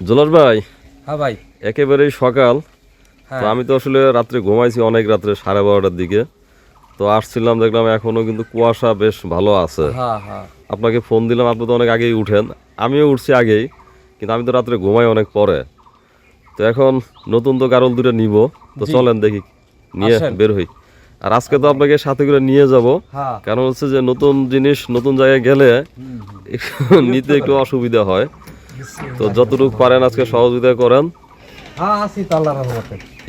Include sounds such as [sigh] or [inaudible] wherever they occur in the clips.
জোলার ভাই? হ্যাঁ ভাই। একেবারেই সকাল। হ্যাঁ। তো আমি তো আসলে রাত্রে ঘুমাইছি অনেক রাত্রে সাড়ে বারোটার দিকে। তো আসছিলাম দেখলাম এখনও কিন্তু কুয়াশা বেশ ভালো আছে। হ্যাঁ হ্যাঁ। আপনাকে ফোন দিলাম আপনি তো অনেক আগেই উঠেন। আমিও উঠছি আগেই কিন্তু আমি তো রাত্রে ঘুমাই অনেক পরে। তো এখন নতুন তো গারল দুটো নিব। তো চলেন দেখি নিয়ে বের হই। আর আজকে তো আপনাকে সাথে করে নিয়ে যাব। হ্যাঁ। কারণ হচ্ছে যে নতুন জিনিস নতুন জায়গায় গেলে নিতে একটু অসুবিধা হয়। তো যতটুকু পারেন আজকে সহযোগিতা করেন। হ্যাঁ আল্লাহ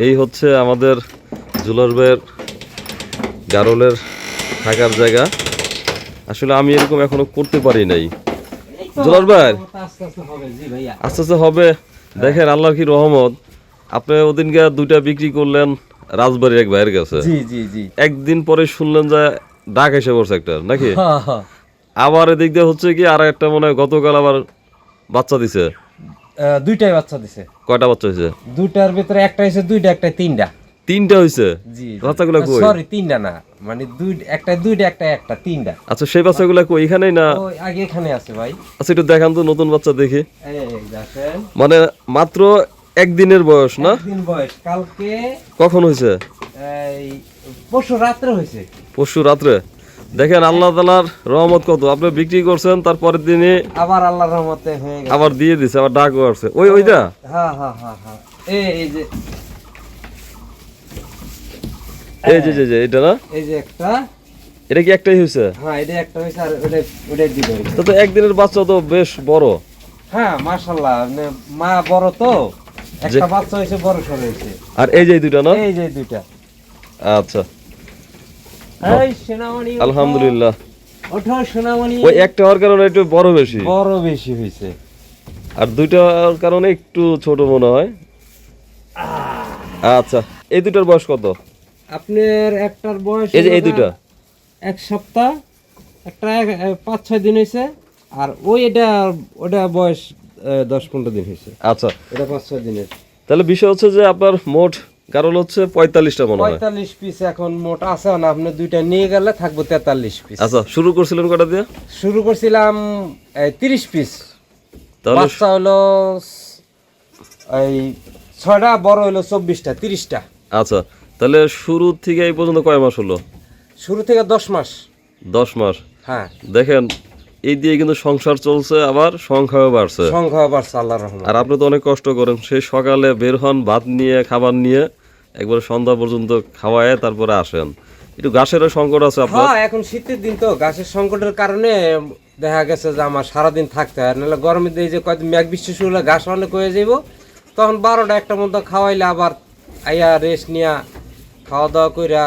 এই হচ্ছে আমাদের জুলার ভাইয়ের গারলের থাকার জায়গা। আসলে আমি এরকম এখনও করতে পারি নাই। জুলার ভাই! আস্তে আস্তে হবে দেখেন আল্লাহর কি রহমত। আপনি ওদিনকে দুইটা বিক্রি করলেন রাজবাড়ির এক ভাইয়ের কাছে। একদিন পরে শুনলেন যে ডাক এসে পড়ছে একটা নাকি? হ্যাঁ হ্যাঁ। আবার এদিক দিয়ে হচ্ছে কি আর একটা মনে হয় গতকাল আবার বাচ্চা দিছে? দুইটাই বাচ্চা দিছে। কয়টা বাচ্চা হয়েছে দুইটার ভিতরে একটা হইছে দুইটা একটা তিনটা। তিনটা হয়েছে জি বাচ্চাগুলো কই? সরি তিনটা না। মানে দুই একটা দুইটা একটা একটা তিনটা। আচ্ছা সেই বাচ্চাগুলো কই? এখানেই না? ওই আগে এখানে আছে ভাই। আচ্ছা একটু দেখান তো নতুন বাচ্চা দেখি। এই দেখেন। মানে মাত্র একদিনের বয়স না? দিন বয়স। কালকে কখন হইছে? এই পরশু রাত্রে হয়েছে পরশু রাত্রে? দেখেন আল্লাহ তালার রহমত কত। আপনি বিক্রি করছেন তারপরের দিনে আবার আল্লাহর রহমতে হয়ে গেছে। আবার দিয়ে দিছে আবার ডাকও আসছে। ওই ওইটা? হ্যাঁ হ্যাঁ হ্যাঁ হ্যাঁ। এই যে। এই যে যে এটা না? এই যে একটা। এটা কি একটাই হয়েছে হ্যাঁ এটা একটা আর ওটা তো তো একদিনের বাচ্চা তো বেশ বড়। হ্যাঁ মাশাল্লাহ মানে মা বড় তো একটা বাচ্চা হয়েছে বড় সর আর এই যে দুইটা না? এই যে দুইটা। আচ্ছা। আলহামদুলিল্লাহ। ওঠো সোনামণি। ওই একটা হওয়ার কারণে একটু বড় বেশি। বড় বেশি হয়েছে। আর দুইটার কারণে একটু ছোট মনে হয়। আচ্ছা এই দুইটার বয়স কত? আপনার একটার বয়স এই যে এই দুইটা। এক সপ্তাহ একটা এক- পাঁচ ছয় দিন হয়েছে। আর ওই এটা ওটা বয়স দশ পনেরো দিন হয়েছে। আচ্ছা। এটা পাঁচ ছয় দিনের। তাহলে বিষয় হচ্ছে যে আপনার মোট কারণ হচ্ছে পঁয়তাল্লিশটা মনে হয়। পঁয়তাল্লিশ পিস এখন মোট আছে না আপনি দুইটা নিয়ে গেলে থাকব তেতাল্লিশ পিস আচ্ছা শুরু করছিলেন কটা দিয়ে? শুরু করছিলাম তিরিশ পিস তাহলে বাচ্চা হলো এই ছয়টা বড় হলো চব্বিশটা তিরিশটা। আচ্ছা তাহলে শুরু থেকে এই পর্যন্ত কয় মাস হলো? শুরু থেকে দশ মাস। দশ মাস। হ্যাঁ। দেখেন এই দিয়ে কিন্তু সংসার চলছে আবার সংখ্যাও বাড়ছে। সংখ্যা বাড়ছে আল্লাহ রহমান আর আপনি তো অনেক কষ্ট করেন সেই সকালে বের হন ভাত নিয়ে খাবার নিয়ে একবার সন্ধ্যা পর্যন্ত খাওয়ায় তারপরে আসেন। একটু ঘাসেরও সংকট আছে আপনার? হ্যাঁ এখন শীতের দিন তো। গাছের সংকটের কারণে দেখা গেছে যে আমার সারাদিন থাকতে হয়। নাহলে গরমের দিয়ে যে কয়েকদিন মেঘ বৃষ্টি শুরু হলে ঘাস অনেক হয়ে যাইব। তখন বারোটা একটা মতো খাওয়াইলে আবার আইয়া রেস্ট নিয়া খাওয়া দাওয়া কইরা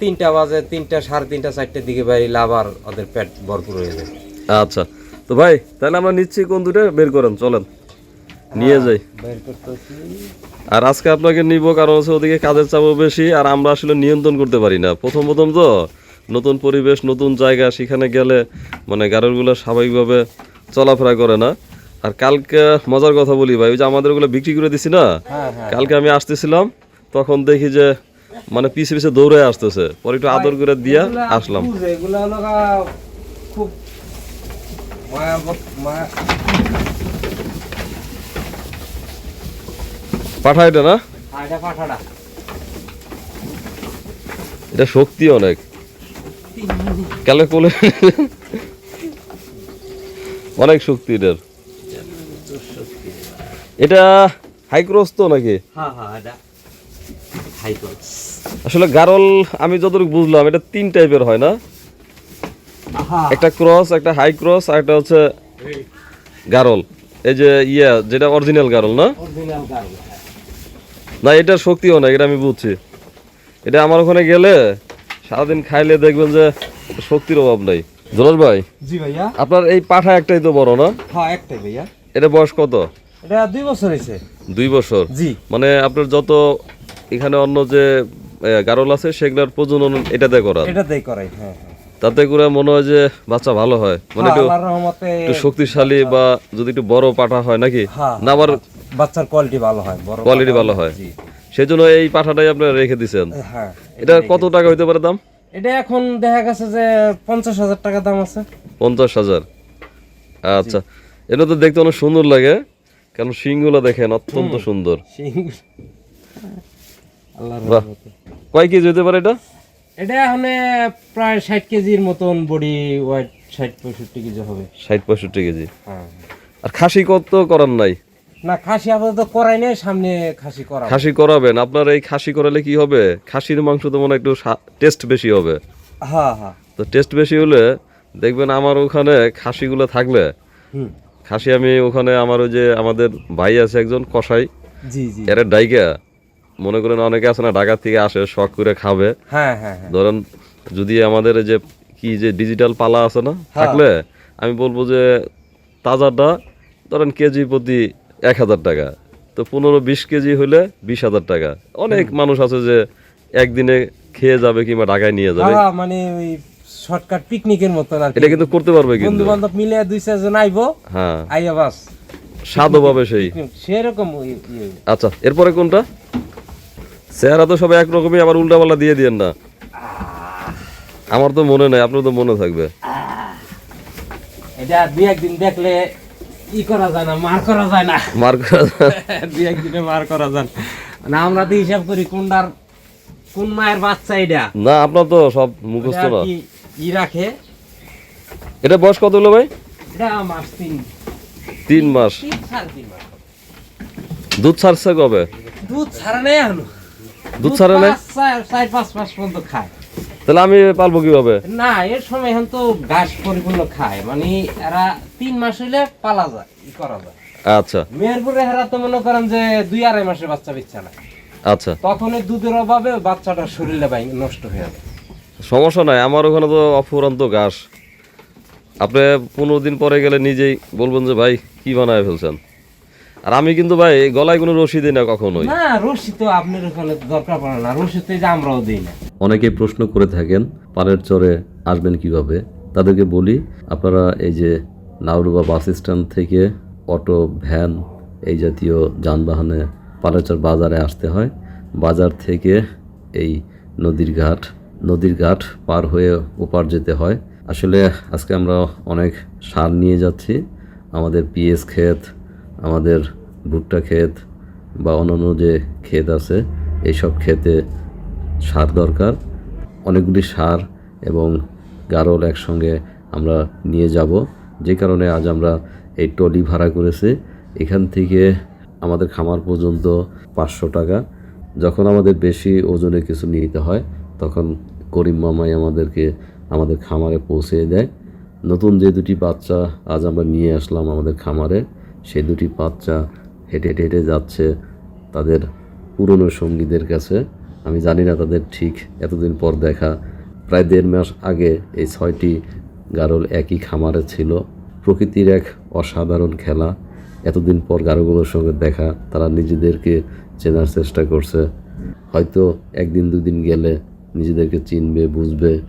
তিনটা বাজে তিনটা সাড়ে তিনটা চারটের দিকে বাড়িলে আবার ওদের পেট ভরপুর হয়ে যায়। আচ্ছা। তো ভাই তাহলে আমরা নিচ্ছি কোন দুটো বের করেন চলেন। নিয়ে যাই। আর আজকে আপনাকে নিব কারণ হচ্ছে ওদিকে কাজের চাপও বেশি আর আমরা আসলে নিয়ন্ত্রণ করতে পারি না। প্রথম প্রথম তো নতুন পরিবেশ নতুন জায়গা সেখানে গেলে মানে গাড়িগুলো স্বাভাবিকভাবে চলাফেরা করে না। আর কালকে মজার কথা বলি ভাই ওই যে আমাদের ওগুলো বিক্রি করে দিছি না হ্যাঁ হ্যাঁ। কালকে আমি আসতেছিলাম তখন দেখি যে মানে পিছে পিছে দৌড়ে আসতেছে। পরে একটু আদর করে দিয়া আসলাম। খুব পাঠা এটা না? হ্যাঁ, এটা শক্তি অনেক। কালে কোলে অনেক শক্তি এটার। এটা হাইক্রস তো নাকি? হ্যাঁ হ্যাঁ আসলে গারল আমি যতটুকু বুঝলাম এটা তিন টাইপের হয় না? হ্যাঁ একটা ক্রস একটা হাই ক্রস আর একটা হচ্ছে গারল। এই যে ইয়া যেটা অরিজিনাল গারল না? অরিজিনাল না এটার শক্তি অনেক এটা আমি বুঝছি। এটা আমার ওখানে গেলে সারাদিন খাইলে দেখবেন যে শক্তির অভাব নাই। জোনাস ভাই জি ভাইয়া। আপনার এই পাঠা একটাই তো বড় না? হ্যাঁ একটাই ভাইয়া। এটা বয়স কত? এটা দুই বছর হয়েছে। দুই বছর? জি। মানে আপনার যত এখানে অন্য যে গারল আছে সেগুলোর প্রজনন এটাতে করা এটাতেই করাই হ্যাঁ হ্যাঁ। তাতে করে মনে হয় যে বাচ্চা ভালো হয়। মানে একটু একটু শক্তিশালী বা যদি একটু বড় পাঠা হয় নাকি? হ্যাঁ। না আবার বাচ্চার কোয়ালিটি ভালো হয় বড় কোয়ালিটি ভালো হয়। জি সেই জন্য এই পাঠাটাই আপনারা রেখে দিছেন? হ্যাঁ এটা কত টাকা হইতে পারে দাম? এটা এখন দেখা গেছে যে পঞ্চাশ হাজার টাকা দাম আছে। পঞ্চাশ হাজার। আচ্ছা এটা তো দেখতে অনেক সুন্দর লাগে কারণ শিংগুলো দেখেন অত্যন্ত সুন্দর। কয় কেজি হতে পারে এটা? এটা এখন প্রায় ষাট কেজির মতন বডি ওয়েট ষাট পঁয়ষট্টি কেজি হবে। ষাট পঁয়ষট্টি কেজি। হ্যাঁ। আর খাসি কত করার নাই? না খাসি আপাতত করাই নেই সামনে খাসি করা খাসি করাবেন? আপনার এই খাসি করালে কি হবে? খাসির মাংস তো মনে হয় একটু টেস্ট বেশি হবে। হ্যাঁ হ্যাঁ। তো টেস্ট বেশি হলে দেখবেন আমার ওখানে খাসিগুলো থাকলে। খাসি আমি ওখানে আমার ওই যে আমাদের ভাই আছে একজন কসাই। জি জি। এর ডাইকা মনে করেন অনেকে আছে না ঢাকা থেকে আসে শখ করে খাবে। হ্যাঁ হ্যাঁ হ্যাঁ। ধরেন যদি আমাদের যে কি যে ডিজিটাল পালা আছে না থাকলে আমি বলব যে তাজাটা ধরেন কেজি প্রতি এক হাজার টাকা। তো পনেরো বিশ কেজি হলে বিশ হাজার টাকা। অনেক মানুষ আছে যে একদিনে খেয়ে যাবে কিংবা ঢাকায় নিয়ে যাবে। মানে ওই শর্টকাট পিকনিকের মতন আর এটা কিন্তু করতে পারবে কিন্তু। বন্ধু বান্ধব মিলে দুই চারজন আইবো হ্যাঁ। আইয়া বাস। স্বাদও পাবে সেই। সেরকম ইয়ে। আচ্ছা এরপরে কোনটা? চেহারা তো সবাই একরকমই আবার উল্টাপাল্টা দিয়ে দিয়েন না। আমার তো মনে নাই আপনার তো মনে থাকবে। এটা দুই একদিন দেখলে ই করা যায় না মার করা যায় না। মার করা [laughs] দুই একদিনে মার করা যায় না। আমরা তো হিসাব করি কোনটার কোন মায়ের বাচ্চা এটা। না আপনার তো সব মুখস্থ না। ই রাখে? এটা বয়স কত হলো ভাই? এটা মাস তিন। তিন মাস। তিন মাস। দুধ ছাড়ছে কবে? দুধ ছাড়া নেই দুধ ছাড়ে নাই? চার পাঁচ মাস পর্যন্ত খায়। তাহলে আমি পালবো কীভাবে? না এর সময় এখন তো ঘাস পরিপূর্ণ খায়। মানে এরা তিন মাস হইলে পালা যায় করা যায়। আচ্ছা। মেহেরপুরে হেরা তো মনে করেন যে দুই আড়াই মাসের বাচ্চা বিচ্ছা না আচ্ছা। তখন দুধের অভাবে বাচ্চাটা শরীরে ভাই নষ্ট হয়ে যাবে সমস্যা নাই আমার ওখানে তো অফুরন্ত ঘাস। আপনি পনেরো দিন পরে গেলে নিজেই বলবেন যে ভাই কি বানায় ফেলছেন? আর আমি কিন্তু ভাই গলায় কোনো রশি দিই না কখনোই। না রশি তো আপনার ওখানে দরকার পড়ে না। রশি তো যে আমরাও দিই না। অনেকেই প্রশ্ন করে থাকেন, পানের চরে আসবেন কীভাবে? তাদেরকে বলি, আপনারা এই যে নাউরুবা বাস স্ট্যান্ড থেকে অটো, ভ্যান এই জাতীয় যানবাহনে পানেরচর বাজারে আসতে হয়। বাজার থেকে এই নদীর ঘাট নদীর ঘাট পার হয়ে ওপার যেতে হয়। আসলে আজকে আমরা অনেক সার নিয়ে যাচ্ছি। আমাদের পিএস ক্ষেত, আমাদের ভুট্টা ক্ষেত বা অন্যান্য যে ক্ষেত আছে, এইসব ক্ষেতে সার দরকার। অনেকগুলি সার এবং গারল একসঙ্গে আমরা নিয়ে যাব। যে কারণে আজ আমরা এই টলি ভাড়া করেছি। এখান থেকে আমাদের খামার পর্যন্ত পাঁচশো টাকা। যখন আমাদের বেশি ওজনে কিছু নিতে হয়, তখন করিম মামাই আমাদেরকে আমাদের খামারে পৌঁছে দেয়। নতুন যে দুটি বাচ্চা আজ আমরা নিয়ে আসলাম আমাদের খামারে, সেই দুটি বাচ্চা হেঁটে হেঁটে হেঁটে যাচ্ছে তাদের পুরনো সঙ্গীদের কাছে। আমি জানি না তাদের ঠিক এতদিন পর দেখা। প্রায় দেড় মাস আগে এই ছয়টি গারল একই খামারে ছিল। প্রকৃতির এক অসাধারণ খেলা। এতদিন পর গারোগুলোর সঙ্গে দেখা, তারা নিজেদেরকে চেনার চেষ্টা করছে। হয়তো একদিন দুদিন গেলে নিজেদেরকে চিনবে, বুঝবে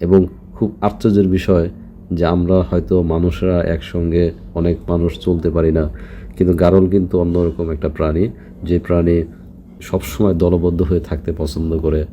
এবং খুব আশ্চর্যের বিষয় যে আমরা হয়তো মানুষরা একসঙ্গে অনেক মানুষ চলতে পারি না। কিন্তু গারল কিন্তু অন্যরকম একটা প্রাণী। যে প্রাণী সবসময় দলবদ্ধ হয়ে থাকতে পছন্দ করে।